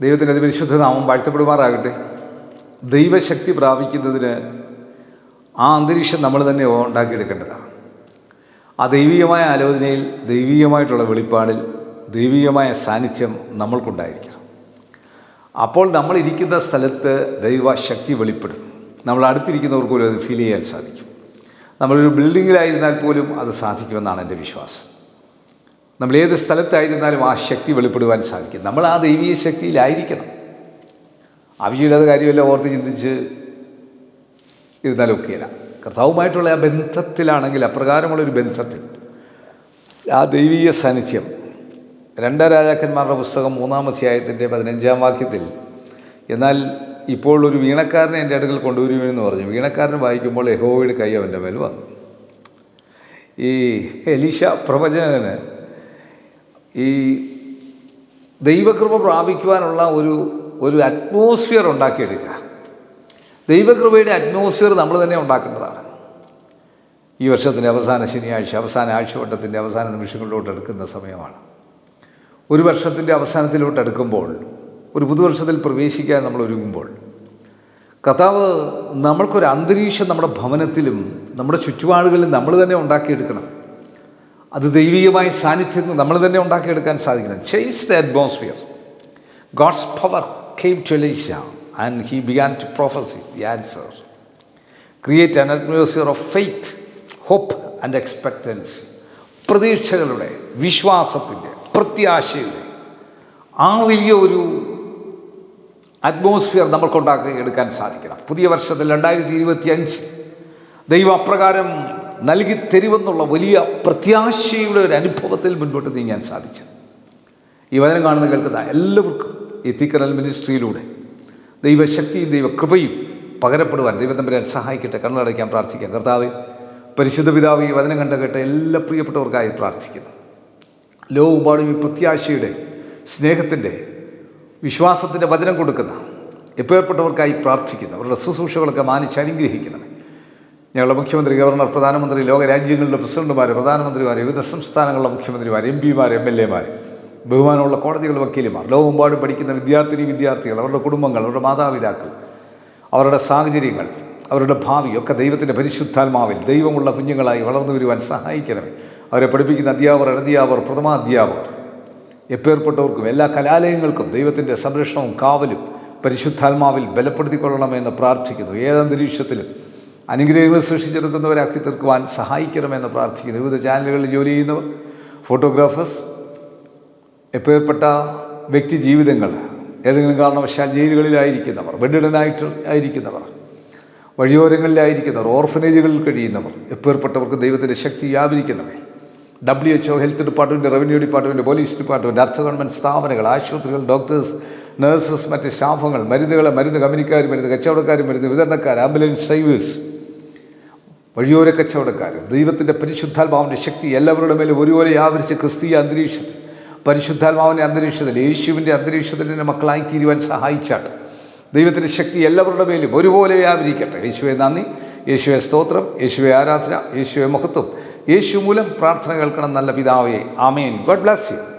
ദൈവത്തിന്റെ അതിപരിശുദ്ധ നാമം വാഴ്ത്തപ്പെടുമാറാകട്ടെ. ദൈവശക്തി പ്രാപിക്കുന്നതിന് ആ അന്തരീക്ഷം നമ്മൾ തന്നെ ഉണ്ടാക്കിയെടുക്കേണ്ടതാണ്. ആ ദൈവീയമായ ആലോചനയിൽ ദൈവീയമായിട്ടുള്ള വെളിപ്പാടിൽ ദൈവീയമായ സാന്നിധ്യം നമ്മൾക്കുണ്ടായിരിക്കണം. അപ്പോൾ നമ്മളിരിക്കുന്ന സ്ഥലത്ത് ദൈവശക്തി വെളിപ്പെടും. നമ്മൾ അടുത്തിരിക്കുന്നവർക്ക് പോലും അത് ഫീൽ ചെയ്യാൻ സാധിക്കും. നമ്മളൊരു ബിൽഡിങ്ങിലായിരുന്നാൽ പോലും അത് സാധിക്കുമെന്നാണ് എന്റെ വിശ്വാസം. നമ്മൾ ഏത് സ്ഥലത്തായിരുന്നാലും ആ ശക്തി വെളിപ്പെടുവാൻ സാധിക്കും. നമ്മൾ ആ ദൈവീയ ശക്തിയിലായിരിക്കണം. ആവശ്യമില്ലാത്ത കാര്യമല്ല ഓർത്ത് ചിന്തിച്ച് ഇരുന്നാലും ഒക്കെയില്ല. കർത്താവുമായിട്ടുള്ള ആ ബന്ധത്തിലാണെങ്കിൽ അപ്രകാരമുള്ളൊരു ബന്ധത്തിൽ ആ ദൈവീയ സാന്നിധ്യം. രണ്ട രാജാക്കന്മാരുടെ പുസ്തകം മൂന്നാം അധ്യായത്തിന്റെ പതിനഞ്ചാം വാക്യത്തിൽ എന്നാൽ ഇപ്പോൾ ഒരു വീണക്കാരനെ എന്റെ അടുക്കൽ കൊണ്ടുവരുമെന്ന് പറഞ്ഞു. വീണക്കാരൻ വായിക്കുമ്പോൾ യഹോവയുടെ കൈ അവന്റെ മേൽ വന്നു. ഈ എലീഷ പ്രവചകന് ഈ ദൈവകൃപ പ്രാപിക്കുവാനുള്ള ഒരു ഒരു അറ്റ്മോസ്ഫിയർ ഉണ്ടാക്കിയെടുക്കുക. ദൈവകൃപയുടെ അറ്റ്മോസ്ഫിയർ നമ്മൾ തന്നെ ഉണ്ടാക്കേണ്ടതാണ്. ഈ വർഷത്തിന്റെ അവസാന ശനിയാഴ്ച അവസാന ആഴ്ചവട്ടത്തിന്റെ അവസാന നിമിഷങ്ങളിലോട്ട് എടുക്കുന്ന സമയമാണ്. ഒരു വർഷത്തിന്റെ അവസാനത്തിലോട്ട് എടുക്കുമ്പോൾ ഒരു പുതുവർഷത്തിൽ പ്രവേശിക്കാൻ നമ്മൾ ഒരുങ്ങുമ്പോൾ കർത്താവ് നമ്മൾക്കൊരു അന്തരീക്ഷം നമ്മുടെ ഭവനത്തിലും നമ്മുടെ ചുറ്റുപാടുകളിലും നമ്മൾ തന്നെ ഉണ്ടാക്കിയെടുക്കണം. അത് ദൈവികമായ സാന്നിധ്യത്തിൽ നമ്മൾ തന്നെ ഉണ്ടാക്കിയെടുക്കാൻ സാധിക്കുന്നത്. Change the atmosphere God's power came to Elisha and he began to prophesy the answer create an atmosphere of faith hope and expectancy പ്രതീക്ഷകളുടെ വിശ്വാസത്തിന്റെ പ്രത്യാശയുടെ ആ വലിയ ഒരു അറ്റ്മോസ്ഫിയർ നമ്മൾക്കുണ്ടാക്കി എടുക്കാൻ സാധിക്കണം. പുതിയ വർഷത്തിൽ രണ്ടായിരത്തി ഇരുപത്തി അഞ്ച് ദൈവ അപ്രകാരം നൽകി തരുമെന്നുള്ള വലിയ പ്രത്യാശയുടെ ഒരു അനുഭവത്തിൽ മുൻപോട്ട് നീങ്ങാൻ സാധിച്ചു. ഈ വചനം കാണുന്ന കേൾക്കുന്ന എല്ലാവർക്കും ഈ തിക്കനൽ മിനിസ്ട്രിയിലൂടെ ദൈവശക്തിയും ദൈവകൃപയും പകരപ്പെടുവാൻ ദൈവത്തമ്പരാൻ സഹായിക്കട്ടെ കണ്ണടയ്ക്കാൻ പ്രാർത്ഥിക്കാം. കർത്താവ് പരിശുദ്ധ പിതാവ് ഈ വചനം കണ്ട കേട്ട എല്ലാ പ്രിയപ്പെട്ടവർക്കായി പ്രാർത്ഥിക്കുന്നു. ലോകപാടും ഈ പ്രത്യാശയുടെ സ്നേഹത്തിന്റെ വിശ്വാസത്തിന്റെ വചനം കൊടുക്കുന്ന എപ്പേർപ്പെട്ടവർക്കായി പ്രാർത്ഥിക്കുന്നു. അവരുടെ ശുശ്രൂഷകളൊക്കെ മാനിച്ച് അനുഗ്രഹിക്കണമേ ഞങ്ങളുടെ മുഖ്യമന്ത്രി ഗവർണർ പ്രധാനമന്ത്രി ലോകരാജ്യങ്ങളുടെ പ്രസിഡന്റുമാർ പ്രധാനമന്ത്രിമാർ വിവിധ സംസ്ഥാനങ്ങളിലെ മുഖ്യമന്ത്രിമാർ എം പിമാർ എം എൽ എമാർ ബഹുമാനമുള്ള കോടതികളുടെ വക്കീലുമാർ ലോകമെമ്പാടും പഠിക്കുന്ന വിദ്യാർത്ഥിനി വിദ്യാർത്ഥികൾ അവരുടെ കുടുംബങ്ങൾ അവരുടെ മാതാപിതാക്കൾ അവരുടെ സാഹചര്യങ്ങൾ അവരുടെ ഭാവി ഒക്കെ ദൈവത്തിന്റെ പരിശുദ്ധാത്മാവിൽ ദൈവമുള്ള കുഞ്ഞുങ്ങളായി വളർന്നു വരുവാൻ സഹായിക്കണമേ. അവരെ പഠിപ്പിക്കുന്ന അധ്യാപകർ അനധ്യാപകർ പ്രഥമാധ്യാപകർ എപ്പേർപ്പെട്ടവർക്കും എല്ലാ കലാലയങ്ങൾക്കും ദൈവത്തിന്റെ സംരക്ഷണവും കാവലും പരിശുദ്ധാത്മാവിൽ ബലപ്പെടുത്തിക്കൊള്ളണമെന്ന് പ്രാർത്ഥിക്കുന്നു. ഏതന്തരീക്ഷത്തിലും അനുഗ്രഹങ്ങൾ സൃഷ്ടിച്ചെടുക്കുന്നവരാക്കി തീർക്കുവാൻ സഹായിക്കണമെന്ന് പ്രാർത്ഥിക്കുന്നു. വിവിധ ചാനലുകളിൽ ജോലി ചെയ്യുന്നവർ ഫോട്ടോഗ്രാഫേഴ്സ് എപ്പേർപ്പെട്ട വ്യക്തി ജീവിതങ്ങൾ ഏതെങ്കിലും കാരണവശാൽ ജയിലുകളിലായിരിക്കുന്നവർ ബെഡിഡനായിട്ട് ആയിരിക്കുന്നവർ വഴിയോരങ്ങളിലായിരിക്കുന്നവർ ഓർഫനേജുകളിൽ കഴിയുന്നവർ എപ്പേർപ്പെട്ടവർക്ക് ദൈവത്തിന്റെ ശക്തി വ്യാപരിക്കുന്നവർ W H O health department revenue department police department അർത്ഥ ഗവൺമെന്റ് സ്ഥാപനങ്ങൾ ആശുപത്രികൾ ഡോക്ടേഴ്സ് നഴ്സസ് മറ്റ് സ്റ്റാഫുകൾ മരുന്നുകൾ മരുന്ന് കമ്പനിക്കാർ മരുന്ന് കച്ചവടക്കാർ മരുന്ന് വിതരണക്കാർ ആംബുലൻസ് ഡ്രൈവേഴ്സ് വഴിയോര കച്ചവടക്കാർ ദൈവത്തിന്റെ പരിശുദ്ധാത്മാവിന്റെ ശക്തി എല്ലാവരുടെ മേലും ഒരുപോലെ ആവരിച്ച് ക്രിസ്തീയ അന്തരീക്ഷത്തിൽ പരിശുദ്ധാത്മാവിന്റെ അന്തരീക്ഷത്തിൽ യേശുവിന്റെ അന്തരീക്ഷത്തിൽ നിന്ന് മക്കളായി തീരുവാൻ സഹായിച്ചാട്ട്. ദൈവത്തിന്റെ ശക്തി എല്ലാവരുടെ മേലും ഒരുപോലെ വ്യാപരിക്കട്ടെ യേശുവെ നന്ദി യേശുവെ സ്തോത്രം യേശുവെ ആരാധന യേശുവെ മഹത്വം. യേശു മൂലം പ്രാർത്ഥന കേൾക്കണം നല്ല പിതാവേ. ആമേൻ. God bless you.